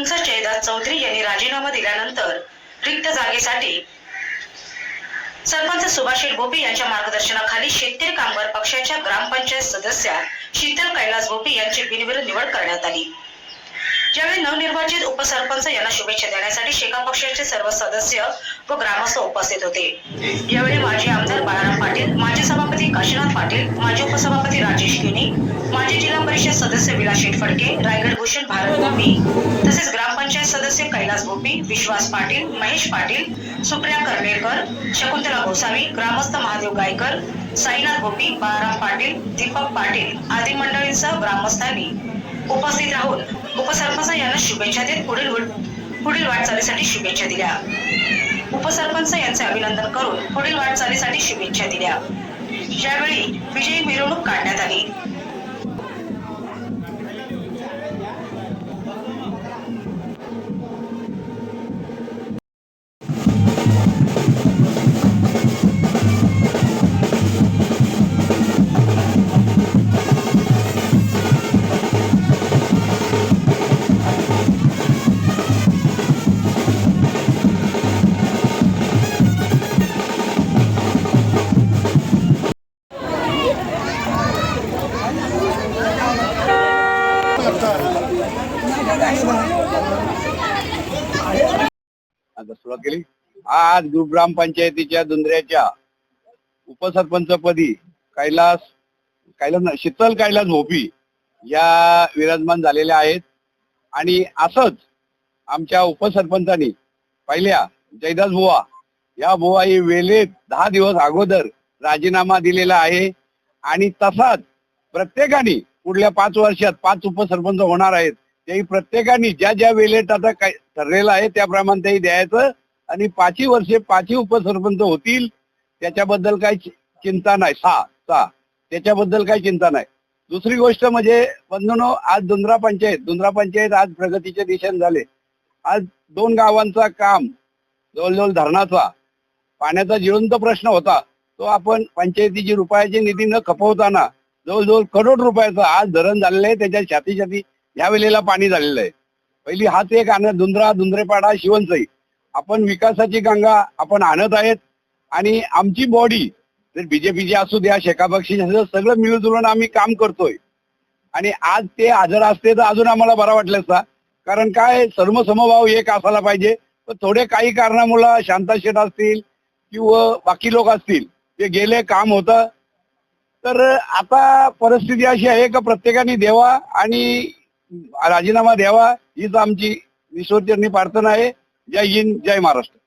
सरपंच जयदास चौधरी यांनी राजीनामा दिल्यानंतर रिक्त जागेसाठी सरपंच सुभाषित गोपी यांच्या मार्गदर्शनाखाली शेतकरी कामगार पक्षाच्या ग्रामपंचायत सदस्या शीतल कैलास गोपी यांची बिनविरोध निवड करण्यात आली. यावेळी नवनिर्वाचित उपसरपंच यांना शुभेच्छा देण्यासाठी शेका पक्षाचे सर्व सदस्य व ग्रामस्थ उपस्थित होते. यावेळी माजी आमदार बाळाराम पाटील माजी सभापती काशीनाथ पाटील माजी उपसभापती राजेश किनी माजी जिल्हा परिषद सदस्य विलास शेटफडके रायगड भूषण भारत गोपी तसेच ग्रामपंचायत सदस्य कैलास गोपी विश्वास पाटील महेश पाटील सुप्रिया कर्णेरकर शकुंतला गोसावी ग्रामस्थ महादेव गायकर साईनाथ गोपी बाळाराम पाटील दीपक पाटील आदी मंडळींसह ग्रामस्थांनी उपस्थित राहून उपसरपंच यांना शुभेच्छा देत पुढील पुढील वाटचालीसाठी शुभेच्छा दिल्या. उपसरपंच यांचे अभिनंदन करून पुढील वाटचालीसाठी शुभेच्छा दिल्या. यावेळी विजयी मिरवणूक काढण्यात आली. आता सुरुवात केली. आज ग्रामपंचायतीच्या दुंदऱ्याच्या उपसरपंच पदी कैलास कैलास शीतल कैलास भोपी या विराजमान झालेल्या आहेत. आणि असंच आमच्या उपसरपंचांनी पहिल्या जयदास बुवा या बुवा ही वेळेत दहा दिवस अगोदर राजीनामा दिलेला आहे. आणि तसाच प्रत्येकाने पुढल्या पाच वर्षात पाच उपसरपंच होणार आहेत. तेही प्रत्येकाने ज्या ज्या वेळेत आता काय ठरलेलं आहे त्याप्रमाणे तेही द्यायचं. आणि पाचही वर्षे पाचही उपसरपंच होतील त्याच्याबद्दल काही चिंता नाही. सहा सहा. त्याच्याबद्दल काही चिंता नाही. दुसरी गोष्ट म्हणजे बंधनो आज दुंद्रा पंचायत दुंद्रा पंचायत आज प्रगतीच्या दिशेने झाले. आज दोन गावांचा काम जवळजवळ धरणाचा पाण्याचा जिवंत प्रश्न होता. तो आपण पंचायतीची रुपयाची निधी न खपवताना जवळजवळ करोड रुपयाचा आज धरण झालेलं आहे. त्याच्या छाती छाती ह्या वेळेला पाणी झालेलं आहे. पहिली हाच एक आणत धुंद्रा धुंद्रेपाडा शिवणसई आपण विकासाची गंगा आपण आणत आहेत. आणि आमची बॉडी जर बीजेपीची असू द्या शेकापक्षी सगळं मिळून आम्ही काम करतोय. आणि आज ते हजर असते तर अजून आम्हाला बरा वाटलं असता. कारण काय सर्व समभाव एक असायला पाहिजे. पण थोडे काही कारणामुळं शांता शेठ असतील किंवा बाकी लोक असतील ते गेले काम होतं. तर आता परिस्थिती अशी आहे का प्रत्येकाने द्यावा आणि राजीनामा द्यावा हीच आमची ईश्वरचरणी प्रार्थना आहे. जय हिंद जय महाराष्ट्र.